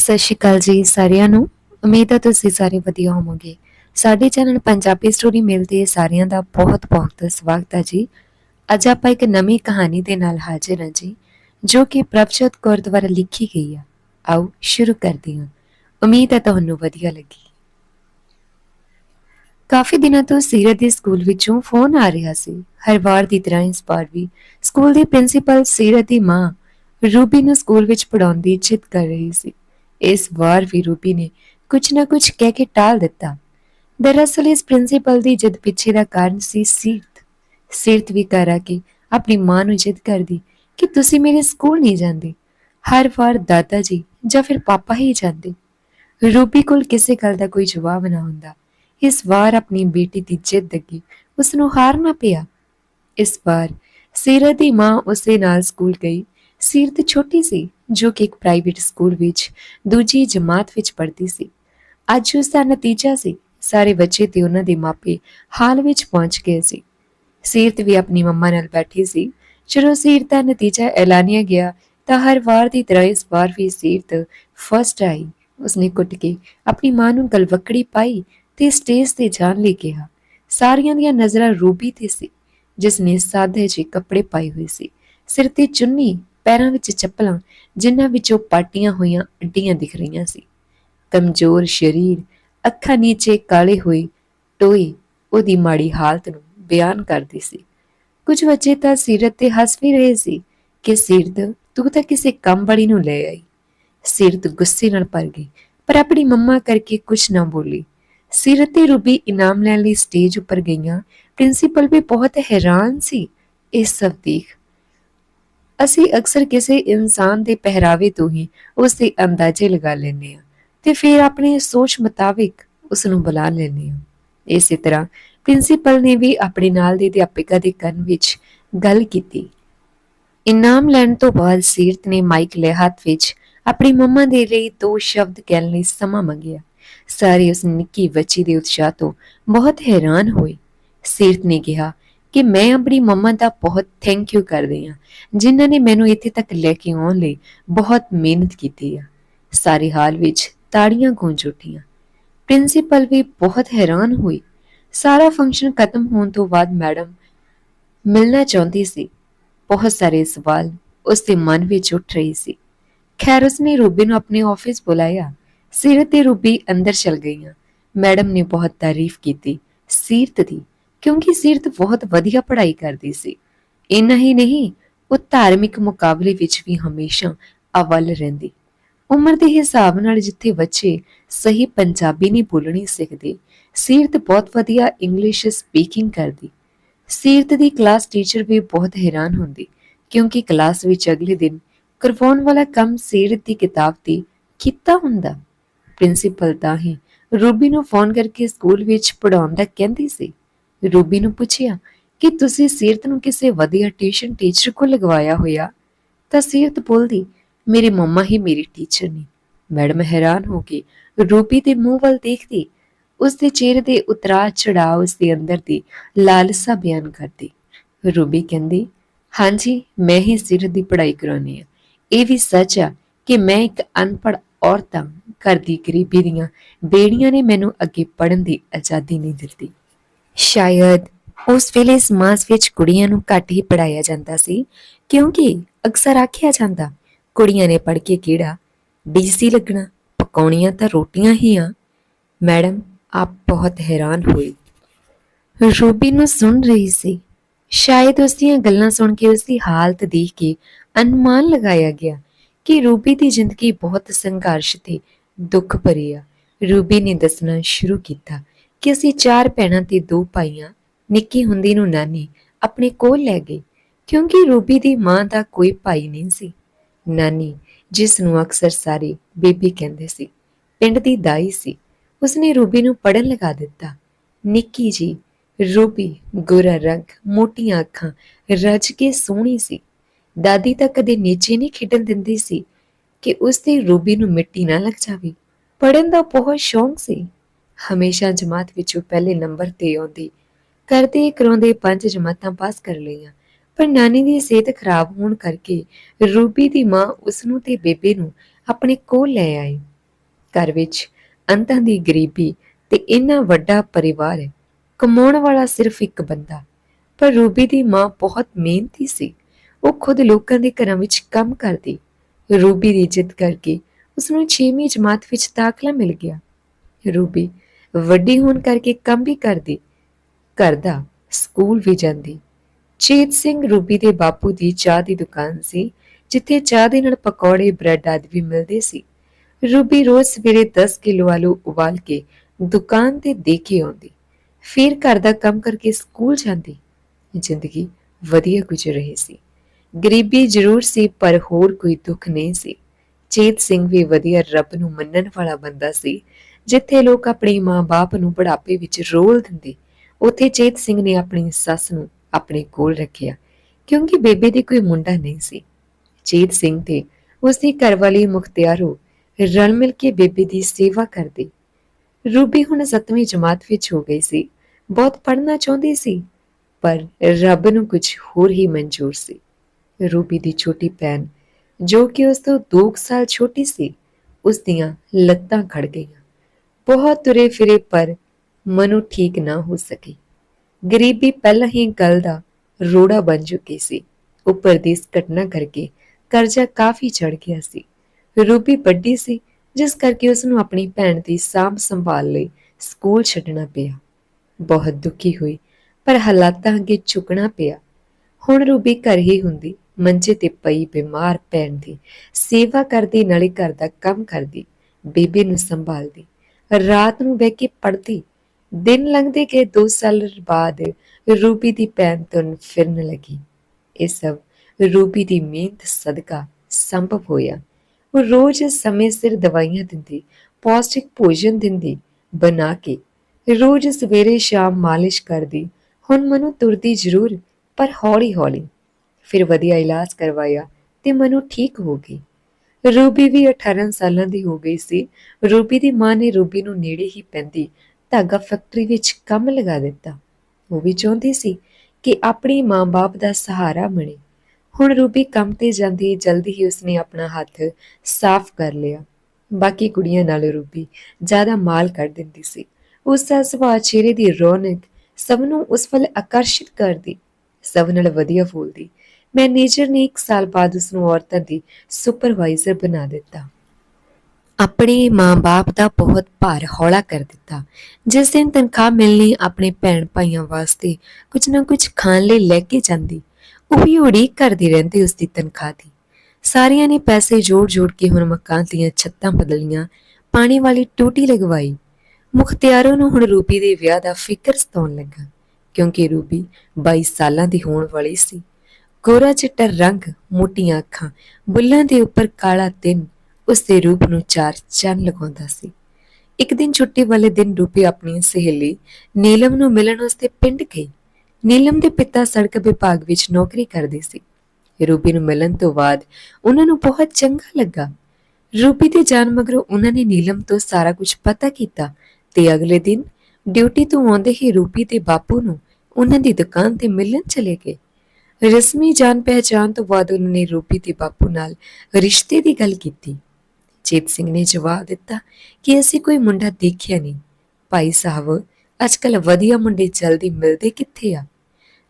ਸਤਿ ਸ਼੍ਰੀ ਅਕਾਲ ਜੀ ਸਾਰਿਆਂ ਨੂੰ। ਉਮੀਦ ਹੈ ਤੁਸੀਂ ਸਾਰੇ ਵਧੀਆ ਹੋਵੋਗੇ। ਸਾਡੇ ਚੈਨਲ ਪੰਜਾਬੀ ਸਟੋਰੀ ਮਿਲ ਤੇ ਸਾਰਿਆਂ ਦਾ ਬਹੁਤ-ਬਹੁਤ ਸਵਾਗਤ ਹੈ ਜੀ। ਅੱਜ ਆਪਾਂ ਇੱਕ ਨਵੀਂ ਕਹਾਣੀ ਦੇ ਨਾਲ ਹਾਜ਼ਰ ਹਾਂ ਜੀ, ਜੋ ਕਿ ਪ੍ਰਭਜੋਤ ਕੌਰ ਦੁਆਰਾ ਲਿਖੀ ਗਈ ਹੈ ਆਓ ਸ਼ੁਰੂ ਕਰਦੇ ਹਾਂ। ਉਮੀਦ ਹੈ ਤੁਹਾਨੂੰ ਵਧੀਆ ਲੱਗੀ। ਕਾਫੀ ਦਿਨਾਂ ਤੋਂ ਸੀਰਤ ਦੇ ਸਕੂਲ ਵਿੱਚੋਂ ਫੋਨ ਆ ਰਿਹਾ ਸੀ। ਹਰ ਵਾਰ ਦੀ ਤਰ੍ਹਾਂ ਇਸ ਵਾਰ ਵੀ ਸਕੂਲ ਦੀ ਪ੍ਰਿੰਸੀਪਲ ਸੀਰਤ ਦੀ ਮਾਂ ਰੂਬੀ ਨੂੰ ਸਕੂਲ ਵਿੱਚ ਪੜਾਉਣ ਦੀ ਚਿੱਤ ਕਰ ਰਹੀ ਸੀ। ਇਸ ਵਾਰ ਵੀ ਰੂਬੀ ਨੇ ਕੁਝ ਨਾ ਕੁਝ ਕਹਿ ਕੇ ਟਾਲ ਦਿੱਤਾ। ਦਰਅਸਲ ਇਸ ਪ੍ਰਿੰਸੀਪਲ ਦੀ ਜਿੱਦ ਪਿੱਛੇ ਦਾ ਕਾਰਨ ਸੀ ਸੀਰਤ। ਸੀਰਤ ਵੀ ਕਰਾ ਕੇ ਆਪਣੀ ਮਾਂ ਨੂੰ ਜਿੱਦ ਕਰਦੀ ਕਿ ਤੁਸੀਂ ਮੇਰੇ ਸਕੂਲ ਨਹੀਂ ਜਾਂਦੇ। ਹਰ ਵਾਰ ਦਾਦਾ ਜੀ ਜਾਂ ਫਿਰ ਪਾਪਾ ਹੀ ਜਾਂਦੇ। ਰੂਬੀ ਕੋਲ ਕਿਸੇ ਗੱਲ ਦਾ ਕੋਈ ਜਵਾਬ ਨਾ ਹੁੰਦਾ। ਇਸ ਵਾਰ ਆਪਣੀ ਬੇਟੀ ਦੀ ਜਿੱਦ ਅੱਗੇ ਉਸ ਨੂੰ ਹਾਰਨਾ ਪਿਆ। ਇਸ ਵਾਰ ਸੀਰਤ ਦੀ ਮਾਂ ਉਸੇ ਨਾਲ ਸਕੂਲ ਗਈ ਸੀਰਤ ਛੋਟੀ ਸੀ, ਜੋ ਕਿ ਇੱਕ ਪ੍ਰਾਈਵੇਟ ਸਕੂਲ ਵਿੱਚ ਦੂਜੀ ਜਮਾਤ ਵਿੱਚ ਪੜ੍ਹਦੀ ਸੀ। ਅੱਜ ਉਸ ਦਾ ਨਤੀਜਾ ਸੀ, ਸਾਰੇ ਬੱਚੇ ਤੇ ਉਹਨਾਂ ਦੇ ਮਾਪੇ ਹਾਲ ਵਿੱਚ ਪਹੁੰਚ ਗਏ ਸੀ। ਸੀਰਤ ਵੀ ਆਪਣੀ ਮੰਮਾ ਨਾਲ ਬੈਠੀ ਸੀ। ਜਦੋਂ ਸੀਰਤ ਦਾ ਨਤੀਜਾ ਐਲਾਨਿਆ ਗਿਆ, ਤਾਂ ਹਰ ਵਾਰ ਦੀ ਤਰ੍ਹਾਂ ਇਸ ਵਾਰ ਵੀ ਸੀਰਤ ਫਸਟ ਆਈ। ਉਸਨੇ ਕੁੱਟ ਕੇ ਆਪਣੀ ਮਾਂ ਨੂੰ ਗਲਵਕੜੀ ਪਾਈ ਤੇ ਸਟੇਜ ਤੇ ਜਾਣ ਲਈ ਕਿਹਾ। ਸਾਰੀਆਂ ਦੀਆਂ ਨਜ਼ਰਾਂ ਰੂਬੀ ਤੇ ਸੀ ਜਿਸ ਨੇ ਸਾਦੇ ਜਿਹੇ ਕੱਪੜੇ ਪਾਏ ਹੋਏ ਸੀ। ਸਿਰ ਤੇ ਚੁੰਨੀ ਪੈਰਾਂ ਵਿੱਚ ਚੱਪਲਾਂ, ਜਿਨ੍ਹਾਂ ਵਿੱਚੋਂ ਪਾਟੀਆਂ ਹੋਈਆਂ ਅੱਡੀਆਂ ਦਿਖ ਰਹੀਆਂ ਸੀ। ਕਮਜ਼ੋਰ ਸਰੀਰ, ਅੱਖਾਂ ਨੀਚੇ ਕਾਲੇ ਹੋਏ ਟੋਏ ਉਹਦੀ ਮਾੜੀ ਹਾਲਤ ਨੂੰ ਬਿਆਨ ਕਰਦੀ ਸੀ। ਕੁਝ ਬੱਚੇ ਤਾਂ ਸੀਰਤ ਤੇ ਹੱਸ ਵੀ ਰਹੇ ਸੀ ਕਿ ਸਿਰਦ ਤੂੰ ਤਾਂ ਕਿਸੇ ਕੰਮ ਵਾਲੀ ਨੂੰ ਲੈ ਆਈ। ਸੀਰਤ ਗੁੱਸੇ ਨਾਲ ਭਰ ਗਈ, ਪਰ ਆਪਣੀ ਮੰਮਾ ਕਰਕੇ ਕੁਝ ਨਾ ਬੋਲੀ। ਸੀਰਤ ਤੇ ਰੂਬੀ ਇਨਾਮ ਲੈਣ ਲਈ ਸਟੇਜ ਉੱਪਰ ਗਈਆਂ। ਪ੍ਰਿੰਸੀਪਲ ਵੀ ਬਹੁਤ ਹੈਰਾਨ ਸੀ। ਇਸ ਸਭ ਦੇਖ ਅਸੀਂ ਅਕਸਰ ਕਿਸੇ ਇਨਸਾਨ ਦੇ ਪਹਿਰਾਵੇ ਤੋਂ ਹੀ ਉਸ ਦੇ ਅੰਦਾਜ਼ੇ ਲਗਾ ਲੈਂਦੇ ਹਾਂ ਤੇ ਫਿਰ ਆਪਣੀ ਸੋਚ ਮੁਤਾਬਿਕ ਉਸ ਨੂੰ ਬੁਲਾ ਲੈਂਦੇ ਹਾਂ। ਇਸੇ ਤਰ੍ਹਾਂ ਪ੍ਰਿੰਸੀਪਲ ਨੇ ਵੀ ਆਪਣੇ ਨਾਲ ਦੇ ਅਧਿਆਪਿਕਾ ਦੇ ਕੰਨ ਵਿੱਚ ਗੱਲ ਕੀਤੀ। ਇਨਾਮ ਲੈਣ ਤੋਂ ਬਾਅਦ ਸੀਰਤ ਨੇ ਮਾਈਕ ਲੈ ਹੱਥ ਵਿੱਚ ਆਪਣੀ ਮੰਮਾ ਦੇ ਲਈ ਦੋ ਸ਼ਬਦ ਕਹਿਣ ਲਈ ਸਮਾਂ ਮੰਗਿਆ। ਸਾਰੇ ਉਸ ਨਿੱਕੀ ਬੱਚੀ ਦੇ ਉਤਸ਼ਾਹ ਤੋਂ ਬਹੁਤ ਹੈਰਾਨ ਹੋਏ। ਸੀਰਤ ਨੇ ਕਿਹਾ ਕਿ ਮੈਂ ਆਪਣੀ ਮੰਮਾ ਦਾ ਬਹੁਤ ਥੈਂਕ ਯੂ ਕਰਦੀ ਹਾਂ। ਜਿਨ੍ਹਾਂ ਨੇ ਮੈਨੂੰ ਇੱਥੇ ਤੱਕ ਲੈ ਕੇ ਆਉਣ ਲਈ ਬਹੁਤ ਮਿਹਨਤ ਕੀਤੀ ਆ। ਸਾਰੇ ਹਾਲ ਵਿੱਚ ਤਾੜੀਆਂ ਗੂੰਜ ਉੱਠੀਆਂ। ਪ੍ਰਿੰਸੀਪਲ ਵੀ ਬਹੁਤ ਹੈਰਾਨ ਹੋਈ। ਸਾਰਾ ਫੰਕਸ਼ਨ ਖਤਮ ਹੋਣ ਤੋਂ ਬਾਅਦ ਮੈਡਮ ਮਿਲਣਾ ਚਾਹੁੰਦੀ ਸੀ। ਬਹੁਤ ਸਾਰੇ ਸਵਾਲ ਉਸ ਦੇ ਮਨ ਵਿੱਚ ਉੱਠ ਰਹੀ ਸੀ। ਖੈਰ, ਉਸਨੇ ਰੂਬੀ ਨੂੰ ਆਪਣੇ ਆਫਿਸ ਬੁਲਾਇਆ। ਸੀਰਤ ਤੇ ਰੂਬੀ ਅੰਦਰ ਚਲ ਗਈਆਂ। ਮੈਡਮ ਨੇ ਬਹੁਤ ਤਾਰੀਫ ਕੀਤੀ। ਸੀਰਤ ਦੀ ਕਿਉਂਕਿ ਸੀਰਤ ਬਹੁਤ ਵਧੀਆ ਪੜ੍ਹਾਈ ਕਰਦੀ ਸੀ। ਇੰਨਾ ਹੀ ਨਹੀਂ, ਉਹ ਧਾਰਮਿਕ ਮੁਕਾਬਲੇ ਵਿੱਚ ਵੀ ਹਮੇਸ਼ਾ ਅਵਲ ਰਹਿੰਦੀ। ਉਮਰ ਦੇ ਹਿਸਾਬ ਨਾਲ ਜਿੱਥੇ ਬੱਚੇ ਸਹੀ ਪੰਜਾਬੀ ਨਹੀਂ ਬੋਲਣੀ ਸਿੱਖਦੇ, ਸੀਰਤ ਬਹੁਤ ਵਧੀਆ ਇੰਗਲਿਸ਼ ਸਪੀਕਿੰਗ ਕਰਦੀ। ਸੀਰਤ ਦੀ ਕਲਾਸ ਟੀਚਰ ਵੀ ਬਹੁਤ ਹੈਰਾਨ ਹੁੰਦੀ, ਕਿਉਂਕਿ ਕਲਾਸ ਵਿੱਚ ਅਗਲੇ ਦਿਨ ਕਰਵਾਉਣ ਵਾਲਾ ਕੰਮ ਸੀਰਤ ਦੀ ਕਿਤਾਬ ਤੇ ਕੀਤਾ ਹੁੰਦਾ। ਪ੍ਰਿੰਸੀਪਲ ਤਾਂ ਹੀ ਰੂਬੀ ਨੂੰ ਫੋਨ ਕਰਕੇ ਸਕੂਲ ਵਿੱਚ ਪੜਾਉਣ ਦਾ ਕਹਿੰਦੀ ਸੀ। ਰੂਬੀ ਨੂੰ ਪੁੱਛਿਆ ਕਿ ਤੁਸੀਂ ਸੀਰਤ ਨੂੰ ਕਿਸੇ ਵਧੀਆ ਟਿਊਸ਼ਨ ਟੀਚਰ ਕੋਲ ਲਗਵਾਇਆ ਹੋਇਆ? ਤਾਂ ਸੀਰਤ ਬੋਲਦੀ, ਮੇਰੀ ਮੰਮਾ ਹੀ ਮੇਰੀ ਟੀਚਰ ਨੇ। ਮੈਡਮ ਹੈਰਾਨ ਹੋ ਕੇ ਰੂਬੀ ਦੇ ਮੂੰਹ ਵੱਲ ਦੇਖਦੀ ਉਸ ਦੇ ਚਿਹਰੇ ਦੇ ਉਤਰਾਅ ਚੜਾਅ ਉਸ ਦੇ ਅੰਦਰ ਦੀ ਲਾਲਸਾ ਬਿਆਨ ਕਰਦੀ। ਰੂਬੀ ਕਹਿੰਦੀ, ਹਾਂਜੀ, ਮੈਂ ਹੀ ਸੀਰਤ ਦੀ ਪੜ੍ਹਾਈ ਕਰਾਉਣੀ ਹੈ। ਇਹ ਵੀ ਸੱਚ ਆ ਕਿ ਮੈਂ ਇੱਕ ਅਨਪੜ੍ਹ ਔਰਤ ਹਾਂ ਘਰ ਦੀ ਗਰੀਬੀ ਦੀਆਂ ਬੇੜੀਆਂ ਨੇ ਮੈਨੂੰ ਅੱਗੇ ਪੜਨ ਦੀ ਆਜ਼ਾਦੀ ਨਹੀਂ ਦਿੱਤੀ। ਸ਼ਾਇਦ ਉਸ ਵੇਲੇ ਸਮਾਜ ਵਿੱਚ ਕੁੜੀਆਂ ਨੂੰ ਘੱਟ ਹੀ ਪੜਾਇਆ ਜਾਂਦਾ ਸੀ, ਕਿਉਂਕਿ ਅਕਸਰ ਆਖਿਆ ਜਾਂਦਾ, ਕੁੜੀਆਂ ਨੇ ਪੜ ਕੇ ਕਿਹੜਾ? ਡੀਸੀ ਲੱਗਣਾ, ਪਕਾਉਣੀਆਂ ਤਾਂ ਰੋਟੀਆਂ ਹੀ ਆ। ਮੈਡਮ, ਆਪ ਬਹੁਤ ਹੈਰਾਨ ਹੋਈ। ਰੂਬੀ ਨੂੰ ਸੁਣ ਰਹੀ ਸੀ। ਸ਼ਾਇਦ ਉਸ ਦੀਆਂ ਗੱਲਾਂ ਸੁਣ ਕੇ ਉਸ ਦੀ ਹਾਲਤ ਦੇਖ ਕੇ ਅਨੁਮਾਨ ਲਗਾਇਆ ਗਿਆ ਕਿ ਰੂਬੀ ਦੀ ਜ਼ਿੰਦਗੀ ਬਹੁਤ ਸੰਘਰਸ਼ ਤੇ ਦੁੱਖ ਭਰੀ ਆ। ਰੂਬੀ ਨੇ ਦੱਸਣਾ ਸ਼ੁਰੂ ਕੀਤਾ ਕਿ ਅਸੀਂ ਚਾਰ ਭੈਣਾਂ ਤੇ ਦੋ ਭਾਈਆਂ, ਨਿੱਕੀ ਹੁੰਦੀ ਨੂੰ ਨਾਨੀ ਆਪਣੇ ਕੋਲ ਲੈ ਗਈ ਕਿਉਂਕਿ ਰੂਬੀ ਦੀ ਮਾਂ ਦਾ ਕੋਈ ਭਾਈ ਨਹੀਂ ਸੀ। ਨਾਨੀ, ਜਿਸ ਨੂੰ ਅਕਸਰ ਸਾਰੇ ਬੇਬੀ ਕਹਿੰਦੇ ਸੀ, ਪਿੰਡ ਦੀ ਦਾਈ ਸੀ, ਉਸਨੇ ਰੂਬੀ ਨੂੰ ਪੜਨ ਲਗਾ ਦਿੱਤਾ। ਨਿੱਕੀ ਜੀ, ਰੂਬੀ ਗੋਰਾ ਰੰਗ, ਮੋਟੀਆਂ ਅੱਖਾਂ, ਰਜ ਕੇ ਸੋਹਣੀ ਸੀ। ਦਾਦੀ ਤਾਂ ਕਦੇ ਨੀਚੇ ਨਹੀਂ ਖੇਡਣ ਦਿੰਦੀ ਸੀ ਕਿ ਉਸ ਦੀ ਰੂਬੀ ਨੂੰ ਮਿੱਟੀ ਨਾ ਲੱਗ ਜਾਵੇ। ਪੜਨ ਦਾ ਬਹੁਤ ਸ਼ੌਂਕ ਸੀ। ਹਮੇਸ਼ਾ ਜਮਾਤ ਵਿੱਚੋਂ ਪਹਿਲੇ ਨੰਬਰ ਤੇ ਆਉਂਦੀ। ਕਰਦੇ ਕਰਾਉਂਦੇ ਪੰਜ ਜਮਾਤਾਂ ਪਾਸ ਕਰ ਲਈਆਂ। ਪਰ ਨਾਨੀ ਦੀ ਸਿਹਤ ਖਰਾਬ ਹੋਣ ਕਰਕੇ ਰੂਬੀ ਦੀ ਮਾਂ ਉਸ ਨੂੰ ਤੇ ਬੇਬੇ ਨੂੰ ਆਪਣੇ ਕੋਲ ਲੈ ਆਈ। ਘਰ ਵਿੱਚ ਅੰਤਾਂ ਦੀ ਗਰੀਬੀ ਤੇ ਇੰਨਾ ਵੱਡਾ ਪਰਿਵਾਰ ਹੈ, ਕਮਾਉਣ ਵਾਲਾ ਸਿਰਫ ਇੱਕ ਬੰਦਾ। ਪਰ ਰੂਬੀ ਦੀ ਮਾਂ ਬਹੁਤ ਮਿਹਨਤੀ ਸੀ। ਉਹ ਖੁਦ ਲੋਕਾਂ ਦੇ ਘਰਾਂ ਵਿੱਚ ਕੰਮ ਕਰਦੀ। ਰੂਬੀ ਦੀ ਜਿੱਦ ਕਰਕੇ ਉਸ ਨੂੰ 6ਵੀਂ ਜਮਾਤ ਵਿੱਚ ਦਾਖਲਾ ਮਿਲ ਗਿਆ। ਰੂਬੀ ਵੱਡੀ ਹੋਣ ਕਰਕੇ ਕੰਮ ਵੀ ਕਰਦੀ ਘਰ ਦਾ ਸਕੂਲ ਵੀ ਜਾਂਦੀ। ਚੇਤ ਸਿੰਘ ਰੂਬੀ ਦੇ ਬਾਪੂ ਦੀ ਚਾਹ ਦੀ ਦੁਕਾਨ ਸੀ, ਜਿੱਥੇ ਚਾਹ ਦੇ ਨਾਲ ਪਕੌੜੇ, ਬ੍ਰੈਡ ਆਦਿ ਵੀ ਮਿਲਦੇ ਸੀ। ਰੂਬੀ ਰੋਜ਼ ਸਵੇਰੇ 10 ਕਿਲੋ ਆਲੂ ਉਬਾਲ ਕੇ ਦੁਕਾਨ ਤੇ ਦੇ ਕੇ ਆਉਂਦੀ। ਫਿਰ ਘਰ ਦਾ ਕੰਮ ਕਰਕੇ ਸਕੂਲ ਜਾਂਦੀ। ਜ਼ਿੰਦਗੀ ਵਧੀਆ ਗੁਜ਼ਰ ਰਹੀ ਸੀ। ਗਰੀਬੀ ਜ਼ਰੂਰ ਸੀ, ਪਰ ਹੋਰ ਕੋਈ ਦੁੱਖ ਨਹੀਂ ਸੀ। ਚੇਤ ਸਿੰਘ ਵੀ ਵਧੀਆ ਰੱਬ ਨੂੰ ਮੰਨਣ ਵਾਲਾ ਬੰਦਾ ਸੀ। ਜਿੱਥੇ ਲੋਕ ਆਪਣੇ ਮਾਂ-ਬਾਪ ਨੂੰ ਬੁਢਾਪੇ ਵਿੱਚ ਰੋਲ ਦਿੰਦੇ, ਉੱਥੇ ਚੇਤ ਸਿੰਘ ਨੇ ਆਪਣੀ ਸੱਸ ਨੂੰ ਆਪਣੇ ਕੋਲ ਰੱਖਿਆ, ਕਿਉਂਕਿ ਬੇਬੇ ਦੇ ਕੋਈ ਮੁੰਡਾ ਨਹੀਂ ਸੀ। ਚੇਤ ਸਿੰਘ ਤੇ ਉਸ ਦੀ ਘਰਵਾਲੀ ਮੁਖਤਿਆਰੋ ਰਲ ਮਿਲ ਕੇ ਬੇਬੇ ਦੀ ਸੇਵਾ ਕਰਦੇ। ਰੂਬੀ ਹੁਣ 7ਵੀਂ ਜਮਾਤ ਵਿੱਚ ਹੋ ਗਈ ਸੀ। ਬਹੁਤ ਪੜ੍ਹਨਾ ਚਾਹੁੰਦੀ ਸੀ, ਪਰ ਰੱਬ ਨੂੰ ਕੁਝ ਹੋਰ ਹੀ ਮਨਜ਼ੂਰ ਸੀ। ਰੂਬੀ ਦੀ ਛੋਟੀ ਭੈਣ ਜੋ ਕਿ ਉਸ ਤੋਂ 2 ਸਾਲ ਛੋਟੀ ਸੀ, ਉਸ ਦੀਆਂ ਲੱਤਾਂ ਖੜ ਗਈਆਂ। ਬਹੁਤ ਤੁਰੇ ਫਿਰੇ ਪਰ ਮਨੂ ਠੀਕ ਨਾ ਹੋ ਸਕੀ। ਗਰੀਬੀ ਪਹਿਲਾਂ ਹੀ ਗੱਲ ਦਾ ਰੋੜਾ ਬਣ ਚੁੱਕੀ ਸੀ। ਉੱਪਰ ਦੀ ਇਸ ਘਟਨਾ ਕਰਕੇ ਕਰਜ਼ਾ ਕਾਫੀ ਚੜ ਗਿਆ ਸੀ। ਰੂਬੀ ਵੱਡੀ ਸੀ, ਜਿਸ ਕਰਕੇ ਉਸ ਨੂੰ ਆਪਣੀ ਭੈਣ ਦੀ ਸਾਂਭ ਸੰਭਾਲ ਲਈ ਸਕੂਲ ਛੱਡਣਾ ਪਿਆ। ਬਹੁਤ ਦੁਖੀ ਹੋਈ, ਪਰ ਹਾਲਾਤਾਂ ਅੱਗੇ ਝੁਕਣਾ ਪਿਆ। ਹੁਣ ਰੂਬੀ ਘਰ ਹੀ ਹੁੰਦੀ ਮੰਜੇ ਤੇ ਪਈ ਬਿਮਾਰ ਪੈਣ ਦੀ। ਸੇਵਾ ਕਰਦੀ, ਨਾਲੇ ਘਰ ਦਾ ਕੰਮ ਕਰਦੀ, ਬੇਬੇ ਨੂੰ ਸੰਭਾਲਦੀ। ਰਾਤ ਨੂੰ ਬਹਿ ਕੇ ਪੜ੍ਹਦੀ। ਦਿਨ ਲੰਘਦੇ ਗਏ 2 ਸਾਲ ਬਾਅਦ ਰੂਬੀ ਦੀ ਭੈਣ ਤੁਰਨ ਫਿਰਨ ਲੱਗੀ। ਇਹ ਸਭ ਰੂਬੀ ਦੀ ਮਿਹਨਤ, ਸਦਕਾ ਸੰਭਵ ਹੋਇਆ। ਉਹ ਰੋਜ਼ ਸਮੇਂ ਸਿਰ ਦਵਾਈਆਂ ਦਿੰਦੀ, ਪੌਸ਼ਟਿਕ ਭੋਜਨ ਦਿੰਦੀ, ਬਣਾ ਕੇ। ਰੋਜ਼ ਸਵੇਰੇ ਸ਼ਾਮ ਮਾਲਿਸ਼ ਕਰਦੀ। ਹੁਣ ਮਨੂੰ ਤੁਰਦੀ ਜ਼ਰੂਰ, ਪਰ ਹੌਲੀ ਹੌਲੀ ਫਿਰ ਵਧੀਆ ਇਲਾਜ ਕਰਵਾਇਆ ਤੇ ਮਨੂੰ ਠੀਕ ਹੋ ਗਈ। ਰੂਬੀ ਵੀ 18 ਸਾਲਾਂ ਦੀ ਹੋ ਗਈ ਸੀ। ਰੂਬੀ ਦੀ ਮਾਂ ਨੇ ਰੂਬੀ ਨੂੰ ਨੇੜੇ ਹੀ ਪੈਂਦੀ ਧਾਗਾ ਫੈਕਟਰੀ ਵਿੱਚ ਕੰਮ ਲਗਾ ਦਿੱਤਾ। ਉਹ ਵੀ ਚਾਹੁੰਦੀ ਸੀ ਕਿ ਆਪਣੀ ਮਾਂ-ਬਾਪ ਦਾ ਸਹਾਰਾ ਬਣੇ। ਹੁਣ ਰੂਬੀ ਕੰਮ ਤੇ ਜਾਂਦੀ ਜਲਦੀ ਹੀ ਉਸਨੇ ਆਪਣਾ ਹੱਥ ਸਾਫ਼ ਕਰ ਲਿਆ। ਬਾਕੀ ਕੁੜੀਆਂ ਨਾਲ ਰੂਬੀ ਜ਼ਿਆਦਾ ਮਾਲ ਕੱਢ ਦਿੰਦੀ ਸੀ। ਉਸ ਦਾ ਸੁਭਾਅ ਚਿਹਰੇ ਦੀ ਰੌਣਕ ਸਭ ਨੂੰ ਉਸ ਵੱਲ ਆਕਰਸ਼ਿਤ ਕਰਦੀ। ਸਭ ਨਾਲ ਵਧੀਆ ਫੋਲਦੀ ਮੈਨੇਜਰ ਨੇ 1 ਸਾਲ ਬਾਅਦ ਉਸ ਨੂੰ ਔਰਤਾਂ ਦੀ ਸੁਪਰਵਾਈਜ਼ਰ ਬਣਾ ਦਿੱਤਾ। ਆਪਣੇ ਮਾਂ-ਬਾਪ ਦਾ ਬਹੁਤ ਭਾਰ ਹੌਲਾ ਕਰ ਦਿੱਤਾ। ਜਿਸ ਦਿਨ ਤਨਖਾਹ ਮਿਲਣੀ ਆਪਣੇ ਭੈਣ ਭਾਈਆਂ ਵਾਸਤੇ ਕੁਝ ਨਾ ਕੁਝ ਖਾਣ ਲਈ ਲੈ ਕੇ ਜਾਂਦੀ, ਉਹ ਵੀ ਉਡੀਕ ਕਰਦੀ ਰਹਿੰਦੀ ਉਸ ਦੀ ਤਨਖਾਹ ਦੀ। ਸਾਰਿਆਂ ਨੇ ਪੈਸੇ ਜੋੜ-ਜੋੜ ਕੇ ਹੁਣ ਮਕਾਨ ਦੀਆਂ ਛੱਤਾਂ ਬਦਲੀਆਂ, ਪਾਣੀ ਵਾਲੀ ਟੂਟੀ ਲਗਵਾਈ। ਮੁਖਤਿਆਰੋਂ ਨੂੰ ਹੁਣ ਰੂਬੀ ਦੇ ਵਿਆਹ ਦਾ ਫਿਕਰ ਸਤਾਉਣ ਲੱਗਾ, ਕਿਉਂਕਿ ਰੂਬੀ 22 ਸਾਲਾਂ ਦੀ ਹੋਣ ਵਾਲੀ ਸੀ। ਗੋਰਾ ਚਿੱਟਾ ਰੰਗ ਮੋਟੀਆਂ ਅੱਖਾਂ, ਬੁੱਲਾਂ ਦੇ ਉੱਪਰ ਕਾਲਾ ਦਿਨ ਉਸ ਦੇ ਰੂਪ ਨੂੰ ਚਾਰ ਚੰਨ ਲਗਾਉਂਦਾ ਸੀ। ਇੱਕ ਦਿਨ ਛੁੱਟੀ ਵਾਲੇ ਦਿਨ ਰੂਪੀ ਆਪਣੀ ਸਹੇਲੀ ਨੀਲਮ ਨੂੰ ਮਿਲਣ ਉਸਦੇ ਪਿੰਡ ਗਈ। ਨੀਲਮ ਦੇ ਪਿਤਾ ਸੜਕ ਵਿਭਾਗ ਵਿੱਚ ਨੌਕਰੀ ਕਰਦੇ ਸੀ। ਰੂਪੀ ਨੂੰ ਮਿਲਣ ਤੋਂ ਬਾਅਦ ਉਹਨਾਂ ਨੂੰ ਬਹੁਤ ਚੰਗਾ ਲੱਗਾ। ਰੂਪੀ ਦੇ ਜਾਣ ਮਗਰੋਂ ਉਹਨਾਂ ਨੇ ਨੀਲਮ ਤੋਂ ਸਾਰਾ ਕੁਝ ਪਤਾ ਕੀਤਾ ਤੇ ਅਗਲੇ ਦਿਨ ਡਿਊਟੀ ਤੋਂ ਆਉਂਦੇ ਹੀ ਰੂਪੀ ਦੇ ਬਾਪੂ ਨੂੰ ਉਹਨਾਂ ਦੀ ਦੁਕਾਨ ਤੇ ਮਿਲਣ ਚਲੇ ਗਏ। ਰਸਮੀ ਜਾਣ ਪਹਿਚਾਨ ਤੋਂ ਬਾਅਦ ਉਹਨਾਂ ਨੇ ਰੂਪੀ ਦੇ ਬਾਪੂ ਨਾਲ ਰਿਸ਼ਤੇ ਦੀ ਗੱਲ ਕੀਤੀ। ਚੇਤ ਸਿੰਘ ਨੇ ਜਵਾਬ ਦਿੱਤਾ ਕਿ ਅਸੀਂ ਕੋਈ ਮੁੰਡਾ ਦੇਖਿਆ ਨਹੀਂ। ਭਾਈ ਸਾਹਿਬ ਅੱਜਕੱਲ ਵਧੀਆ ਮੁੰਡੇ ਜਲਦੀ ਮਿਲਦੇ ਕਿੱਥੇ ਆ?